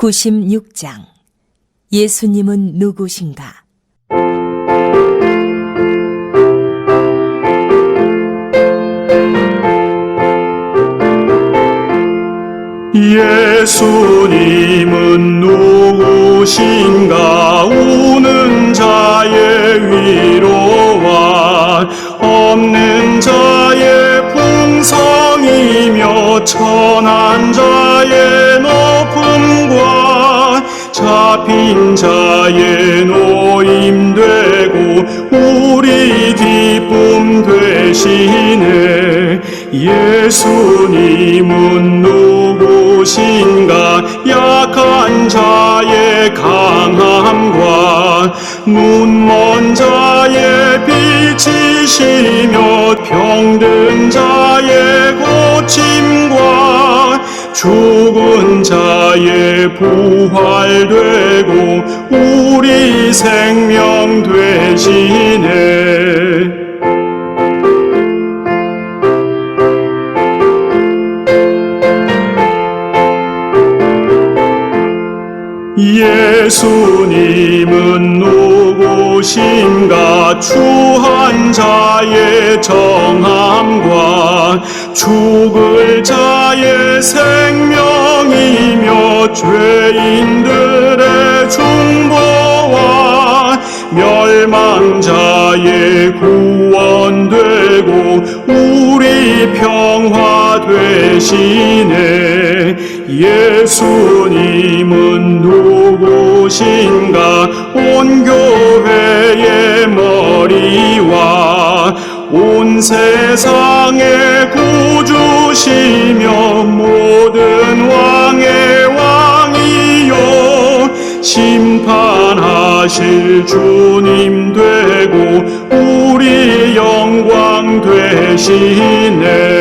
96장 예수님은 누구신가? 예수님은 누구신가 우는 자의 위로와 없는 자의 풍성이며 천한 자 잡힌 자의 노임 되고 우리 기쁨 되시네. 예수님은 누구신가? 약한 자의 강함과 눈먼 자의 빛이시며 병든 자의 고침과 죽은 자의 부활되고 우리 생명 되시네. 예수님은 누구신가? 추한 자의 정함과 죽을 자의 생명이며 죄인들의 중보와 멸망자의 구원되고 우리 평화 되시네. 예수님은 누구신가? 온 교회의 머리와 온 세상의 심판하실 주님 되고 우리 영광 되시네